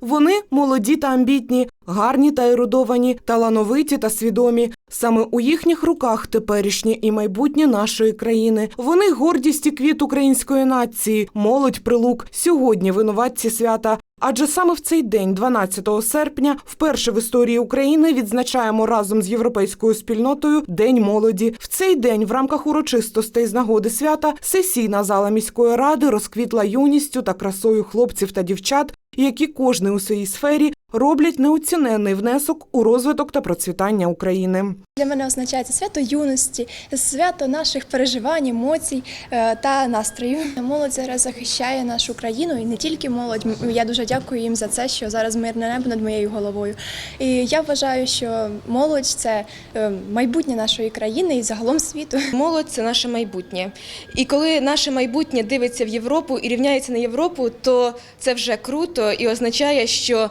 Вони молоді та амбітні, гарні та ерудовані, талановиті та свідомі. Саме у їхніх руках теперішнє і майбутнє нашої країни. Вони гордість і квіт української нації, молодь прилук. Сьогодні винуватці свята. Адже саме в цей день, 12 серпня, вперше в історії України відзначаємо разом з європейською спільнотою День молоді. В цей день в рамках урочистостей з нагоди свята сесійна зала міської ради розквітла юністю та красою хлопців та дівчат, які кожний у своїй сфері роблять неоціненний внесок у розвиток та процвітання України. Для мене означає це свято юності, свято наших переживань, емоцій е, та настрою. Молодь зараз захищає нашу країну і не тільки молодь. Я дуже дякую їм за це, що зараз мирне небо над моєю головою. І я вважаю, що молодь це е, майбутнє нашої країни і загалом світу. Молодь це наше майбутнє. І коли наше майбутнє дивиться в Європу і рівняється на Європу, то це вже круто і означає, що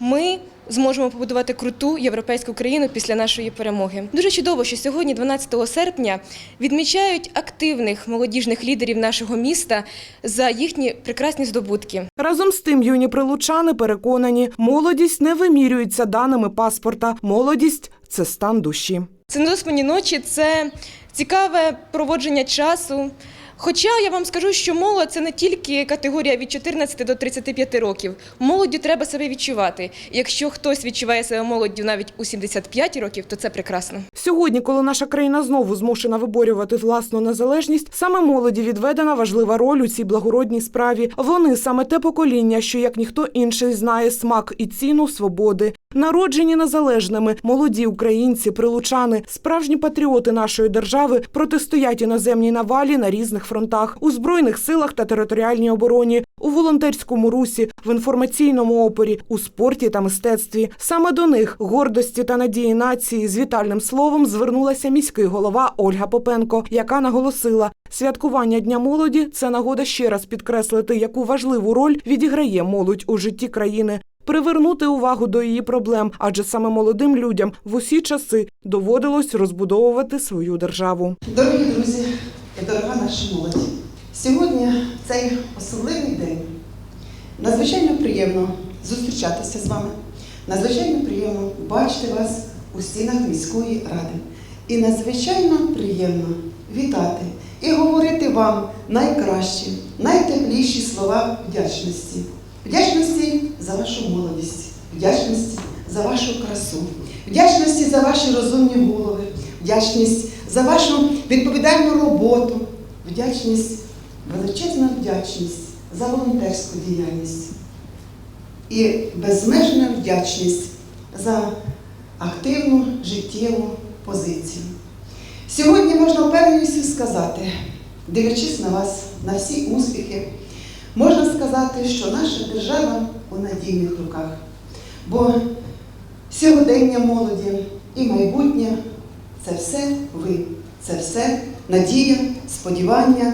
ми зможемо побудувати круту європейську країну після нашої перемоги. Дуже чудово, що сьогодні, 12 серпня, відмічають активних молодіжних лідерів нашого міста за їхні прекрасні здобутки. Разом з тим, юні прилучани переконані, молодість не вимірюється даними паспорта. Молодість це стан душі. Це недоспані ночі, це цікаве проводження часу. Хоча я вам скажу, що молодь це не тільки категорія від 14 до 35 років. Молоддю треба себе відчувати. Якщо хтось відчуває себе молоддю навіть у 75 років, то це прекрасно. Сьогодні, коли наша країна знову змушена виборювати власну незалежність, саме молоді відведена важлива роль у цій благородній справі. Вони саме те покоління, що як ніхто інший знає смак і ціну свободи. Народжені незалежними, молоді українці, прилучани, справжні патріоти нашої держави протистоять іноземній навалі на різних фронтах у збройних силах та територіальній обороні, у волонтерському русі, в інформаційному опорі, у спорті та мистецтві. Саме до них гордості та надії нації з вітальним словом звернулася міський голова Ольга Попенко, яка наголосила. Святкування Дня молоді це нагода ще раз підкреслити, яку важливу роль відіграє молодь у житті країни, привернути увагу до її проблем, адже саме молодим людям в усі часи доводилось розбудовувати свою державу. Дорогі друзі і дорога наша молодь, сьогодні цей особливий день. Надзвичайно приємно зустрічатися з вами. Надзвичайно приємно бачити вас у стінах міської ради. І надзвичайно приємно вітати і говорити вам найкращі, найтепліші слова вдячності. Вдячності за вашу молодість, вдячності за вашу красу, вдячності за ваші розумні голови, вдячність за вашу відповідальну роботу, вдячність, величезна вдячність за волонтерську діяльність і безмежна вдячність за активну життєву позицію. Сьогодні можна впевненістю сказати, дивлячись на вас, на всі успіхи, можна сказати, що наша держава у надійних руках. Бо сьогодення молоді і майбутнє все ви, це все надія, сподівання,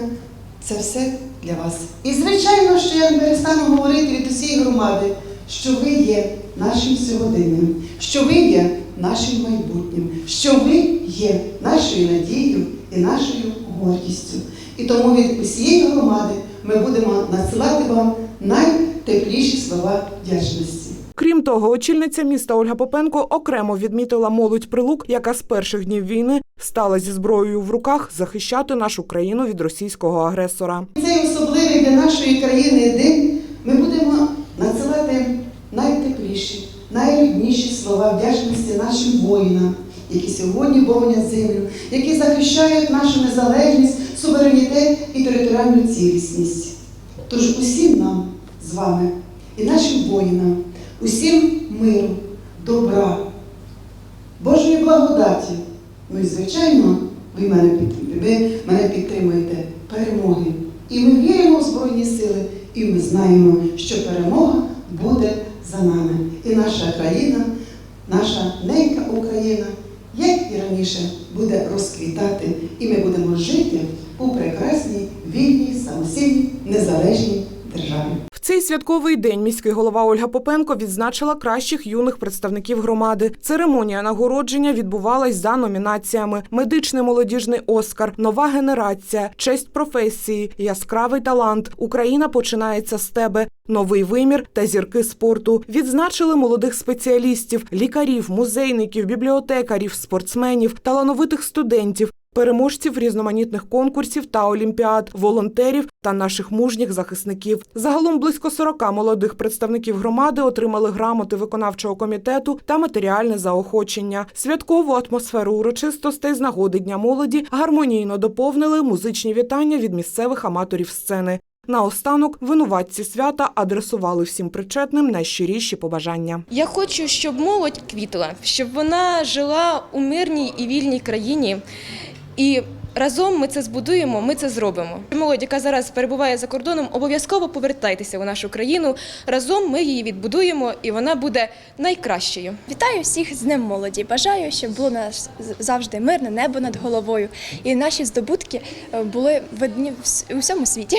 це все для вас. І звичайно, що я не перестану говорити від усієї громади, що ви є нашим сьогоденням, що ви є нашим майбутнім, що ви є нашою надією і нашою гордістю. І тому від усієї громади ми будемо надсилати вам найтепліші слова вдячності. Крім того, очільниця міста Ольга Попенко окремо відмітила молодь прилук, яка з перших днів війни стала зі зброєю в руках захищати нашу країну від російського агресора. Цей особливий для нашої країни день ми будемо надсилати найтепліші, найрідніші слова вдячності нашим воїнам, які сьогодні боронять землю, які захищають нашу незалежність, суверенітет і територіальну цілісність. Тож усім нам з вами і нашим воїнам, усім миру, добра, Божої благодаті. Ну і звичайно, ви мене, ви мене підтримуєте перемоги. І ми віримо в Збройні Сили, і ми знаємо, що перемога буде за нами. І наша країна, наша ненька Україна, як і раніше, буде розквітати, і ми будемо жити у прекрасній, вільній, самостійній, незалежній святковий день міський голова Ольга Попенко відзначила кращих юних представників громади. Церемонія нагородження відбувалась за номінаціями: медичний молодіжний Оскар, нова генерація, честь професії, яскравий талант. Україна починається з тебе. Новий вимір та зірки спорту відзначили молодих спеціалістів, лікарів, музейників, бібліотекарів, спортсменів, талановитих студентів, переможців різноманітних конкурсів та олімпіад, волонтерів та наших мужніх захисників. Загалом близько 40 молодих представників громади отримали грамоти виконавчого комітету та матеріальне заохочення. Святкову атмосферу урочистостей з нагоди Дня молоді гармонійно доповнили музичні вітання від місцевих аматорів сцени. Наостанок винуватці свята адресували всім причетним найщиріші побажання. Я хочу, щоб молодь квітла, щоб вона жила у мирній і вільній країні. І разом ми це збудуємо, ми це зробимо. Молодь, яка зараз перебуває за кордоном, обов'язково повертайтеся у нашу країну. Разом ми її відбудуємо, і вона буде найкращою. Вітаю всіх з Днем молоді. Бажаю, щоб було нас завжди мирне небо над головою, і наші здобутки е, були видні у всьому світі.